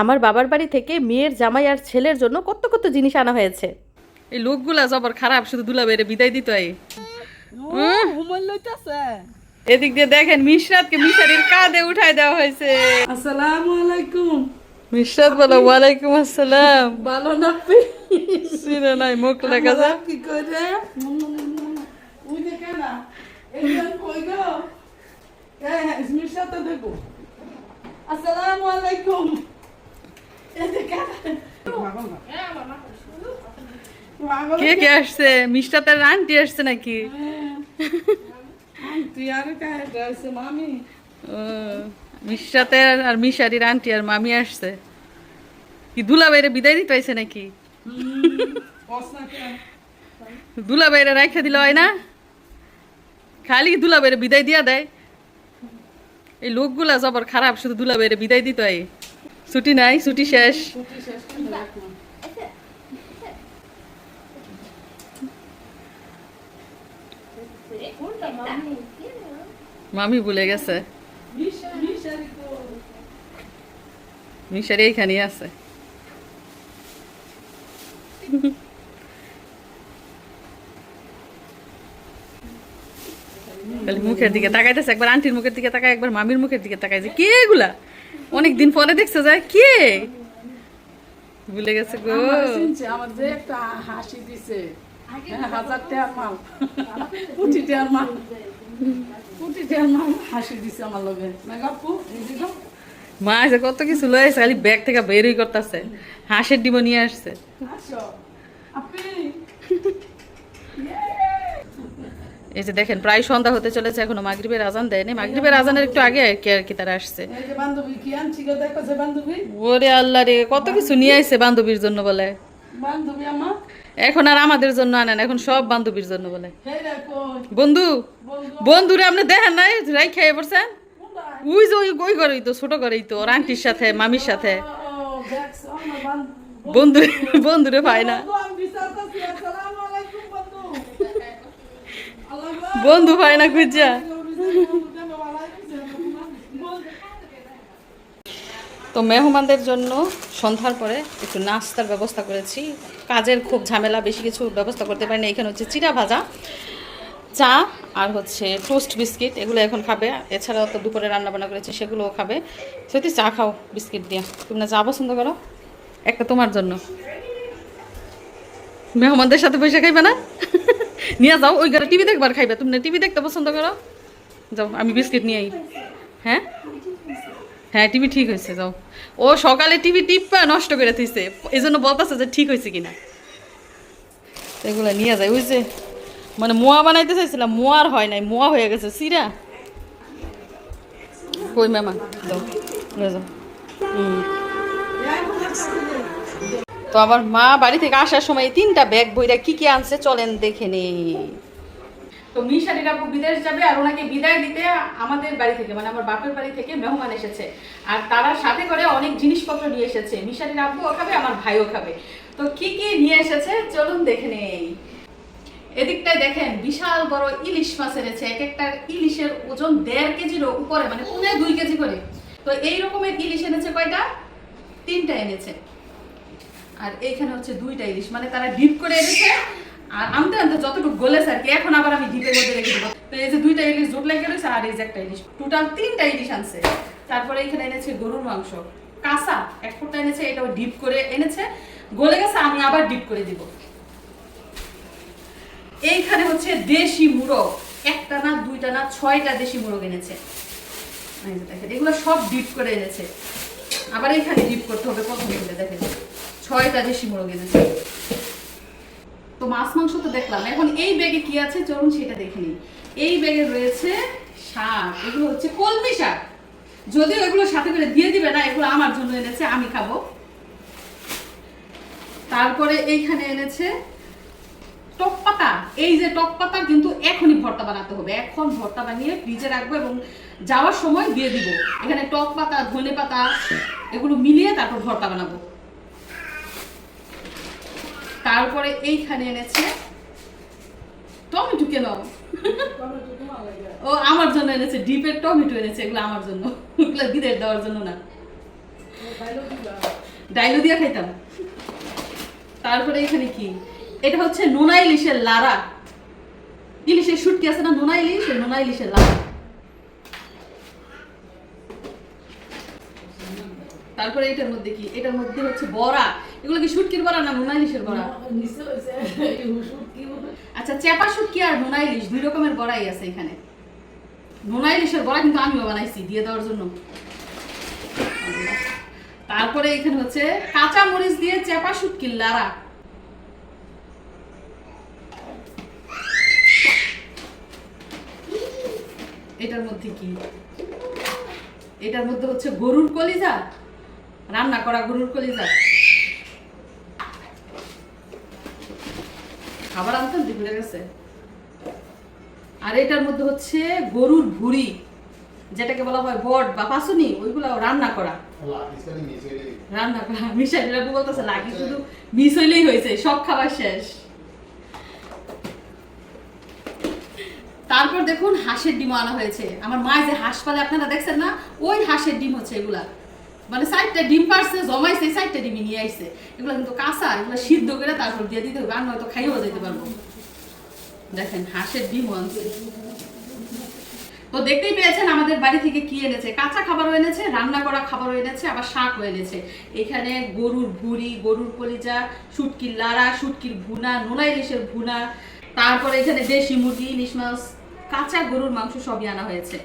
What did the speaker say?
আমার বাবার বাড়ি থেকে মেয়ের জামাই আর ছেলের জন্য কত কত জিনিস আনা হয়েছে। এই লোকগুলা জবর খারাপ শুধু দুলা বেড়ে বিদায় দিত এই এদিক দিয়ে দেখেন মিশরাতকে মিশারির কাঁধে উঠাই দেওয়া হয়েছে। আসসালামু আলাইকুম। মিশরাত বলো ওয়ালাইকুম আসসালাম। ভালো না পি চিনে নাই মুখ লেখা যায়। কি করে? উই দেখে না একজন কই গো? হ্যাঁ হ্যাঁ সাথে দেখো আসসালামু আলাইকুম। কে কে আসছে? মিশরাতের আন্টি আসছে নাকি? তুই আর মিশারির আন্টি আর মামি আসছে। কি দুলা বাইরে বিদায় দিতে পাইছে নাকি? দুলা বাইরে রাখা দিল হয় না? খালি দুলা বাইরে বিদায় দিয়া দেয়। এই লোকগুলা জবর খারাপ শুধু দুলা বাইরে বিদায় দিতে হয়। ছুটি নাই, ছুটি শেষ। মামি ভুলে গেছে। মিশারি এইখানেই আছে। মুখের দিকে তাকাইতেছে, একবার আন্টির মুখের দিকে তাকায়, একবার মামির মুখের দিকে তাকায় যে, কে এগুলা? অনেক দিন পরে দেখছে যায় কে? ভুলে গেছে গো। আমার শুনছে আমার যে একটা হাসি দিছে হ্যাঁ, হাজার টাকার মাল কোটি টাকার মাল কোটি টাকার মাল হাসি দিছে আমার লগে। না গাপু মা এসে কত কিছু লয়ে আসছে খালি ব্যাগ থেকে বেরই করতেছে। হাঁসের ডিমো নিয়ে আসছে। আসো। আপনি এই যে দেখেন প্রায় সন্ধ্যা হতে চলেছে এখনও মাগরিবের আজান দেয়নি। মাগরিবের আজানের একটু আগে আর কি আর কি তারা আসছে। ওরে আল্লাহ রে কত কিছু নিয়ে আসছে বান্ধবীর জন্য বলে। এখন আর আমাদের জন্য আনেন এখন সব বান্ধবীর জন্য বলে। বন্ধু বন্ধু। বন্ধুরে আপনি দেখেন নাই রাই খেয়ে পড়ছেন? ওই যে ওই ঘরেই তো ছোট ঘরেই তো ওর আন্টির সাথে মামির সাথে। বান্ধ- বন্ধু বন্ধুরে পায় না বন্ধু, আমি বিচার করছি। আসসালামু আলাইকুম বন্ধু। আল্লাহ গো। বন্ধু পায় না খুঁজা। তো মেহমানদের জন্য সন্ধ্যার পরে একটু নাস্তার ব্যবস্থা করেছি। কাজের খুব ঝামেলা, বেশি কিছু ব্যবস্থা করতে পারিনি। এখানে হচ্ছে চিরা ভাজা, চা আর হচ্ছে টোস্ট বিস্কিট। এগুলো এখন খাবে। এছাড়াও তো দুপুরে রান্না বান্না করেছি, সেগুলোও খাবে। সত্যি চা খাও, বিস্কিট দিয়ে। তুমি না চা পছন্দ করো, একটা তোমার জন্য। মেহমানদের সাথে বসে খাইবে না? নিয়ে যাও, ওই ঘরে টিভি দেখবার খাইবে। তুমি টিভি দেখতে পছন্দ করো? যাও, আমি বিস্কিট নিয়ে আই। হ্যাঁ? হ্যাঁ টিভি ঠিক হয়েছে যাও। ও সকালে টিভি টিপা নষ্ট করে থইছে। এই জন্য বলতেছে যে ঠিক হয়েছে কিনা। এগুলো নিয়ে যায় বুঝছে মানে মোয়া বানাইতে চাইছিলাম মোয়ার হয় নাই, মোয়া হয়ে গেছে, সিরা। কই মেমা? যাও যাও। হুম। তো আমার মা বাড়ি থেকে আসার সময় তিনটা ব্যাগ বইরা কি কি আনছে চলেন দেখে নেই তো মিশারির আপু বিদেশ যাবে আর ওনাকে বিদায় দিতে আমাদের বাড়ি থেকে মানে আমার বাপের বাড়ি থেকে মেহমান এসেছে। আর তারা সাথে করে অনেক জিনিসপত্র নিয়ে এসেছে। মিশারির আব্বুও খাবে, আমার ভাইও খাবে। তো কি কি নিয়ে এসেছে চলুন দেখে নেই। এদিকটায় দেখেন, বিশাল বড় ইলিশ মাছ এনেছে। এক একটা ইলিশের ওজন দেড় কেজির উপরে মানে পুনে দুই কেজি করে। তো এই রকমের ইলিশ এনেছে কয়টা? তিনটা এনেছে। আর এইখানে হচ্ছে দুইটা ইলিশ। মানে তারা ডিপ করে এনেছে। আর আনতে আনতে যতটুকু গলেছে আর কি, এখন আবার আমি ডিপের মধ্যে রেখে দেবো। তো এই যে দুইটা ইলিশ জোট লেগে রয়েছে আর এই যে একটা ইলিশ। টোটাল তিনটা ইলিশ আনছে। তারপরে এখানে এনেছে গরুর মাংস। কাঁচা এক ফুটটা এনেছে, এটাও ডিপ করে এনেছে। গলে গেছে, আমি আবার ডিপ করে দিব। এইখানে হচ্ছে দেশি মুরগ। একটা না, দুইটা না, ছয়টা দেশি মুরগ এনেছে। এগুলো সব ডিপ করে এনেছে। আবার এখানে ডিপ করতে হবে, প্রথম দেখেন। ছয়টা দেশি মুরগ এনেছে। তো মাছ মাংস তো দেখলাম। এখন এই ব্যাগে কি আছে? চলুন সেটা দেখে নিই। এই ব্যাগে রয়েছে শাক, এগুলো হচ্ছে কলমি শাক। যদিও এগুলো সাথে করে দিয়ে দিবে না, এগুলো আমার জন্য এনেছে, আমি খাব। তারপরে এইখানে এনেছে টক পাতা। এই যে টক পাতা কিন্তু এখনই ভর্তা বানাতে হবে। এখন ভর্তা বানিয়ে ফ্রিজে রাখব এবং যাওয়ার সময় দিয়ে দিব। এখানে টক পাতা, ধনে পাতা, এগুলো মিলিয়ে তারপর ভর্তা বানাবো। তারপরে এইখানে এনেছে টমেটো কেন ও, আমার জন্য এনেছে, ডিপের টমেটো এনেছে, এগুলো আমার জন্য। এগুলো বিদেশ দেওয়ার জন্য না। ডাইলো দিয়া খাইতাম। তারপরে এখানে কি? এটা হচ্ছে নোনা ইলিশের লারা ইলিশের শুটকি আছে না? নোনা ইলিশ নোনা ইলিশের লারা তারপরে এটার মধ্যে কি? এটার মধ্যে হচ্ছে বড়া। এগুলো কি শুটকির বড়া না নোনা ইলিশের বড়া। আচ্ছা চেপা শুটকি আর নোনা ইলিশ দুই রকমের বড়াই আছে এখানে। নোনা ইলিশের বড়া কিন্তু আমিও বানাইছি দিয়ে দেওয়ার জন্য। তারপরে এখানে হচ্ছে কাঁচা মরিচ দিয়ে চেপা শুটকির লারা এটার মধ্যে কি? এটার মধ্যে হচ্ছে গরুর কলিজা। রান্না করা গরুর কলিজা। খাবার আনতেন তো ভুলে গেছে। আর এটার মধ্যে হচ্ছে গরুর ভুড়ি, যেটাকে বলা হয় বট বা পাসুনি ওইগুলো রান্না করা। রান্না করা মিশাই রাবু বলতেছে? লাগি শুধু মিস হইলেই হয়েছে, সব খাবার শেষ। তারপর দেখুন, হাঁসের ডিম আনা হয়েছে। আমার মা যে হাঁস পালে, আপনারা দেখছেন না? ওই হাঁসের ডিম হচ্ছে এগুলা। মানে সাইডটা ডিম পারছে, জমাইছে সাইডটা ডিমই নিয়ে আইছে। এগুলো কিন্তু কাঁচা, এগুলো সিদ্ধ করে তারপর দিয়ে দিতে হবে, আর নয়তো খাইও যেতে পারব। দেখেন, হাঁসের ডিম আনছে। তো দেখতেই পেয়েছেন আমাদের বাড়ি থেকে কি এনেছে? কাঁচা খাবারও এনেছে, রান্না করা খাবারও এনেছে, আবার শাকও এনেছে। এখানে গরুর ভুড়ি, গরুর কলিজা, শুটকির লাড়া, শুটকির ভুনা, নোনা ইলিশের ভুনা, তারপরে এখানে দেশি মুরগি, ইলিশ মাছ, কাঁচা গরুর মাংস সবই আনা হয়েছে।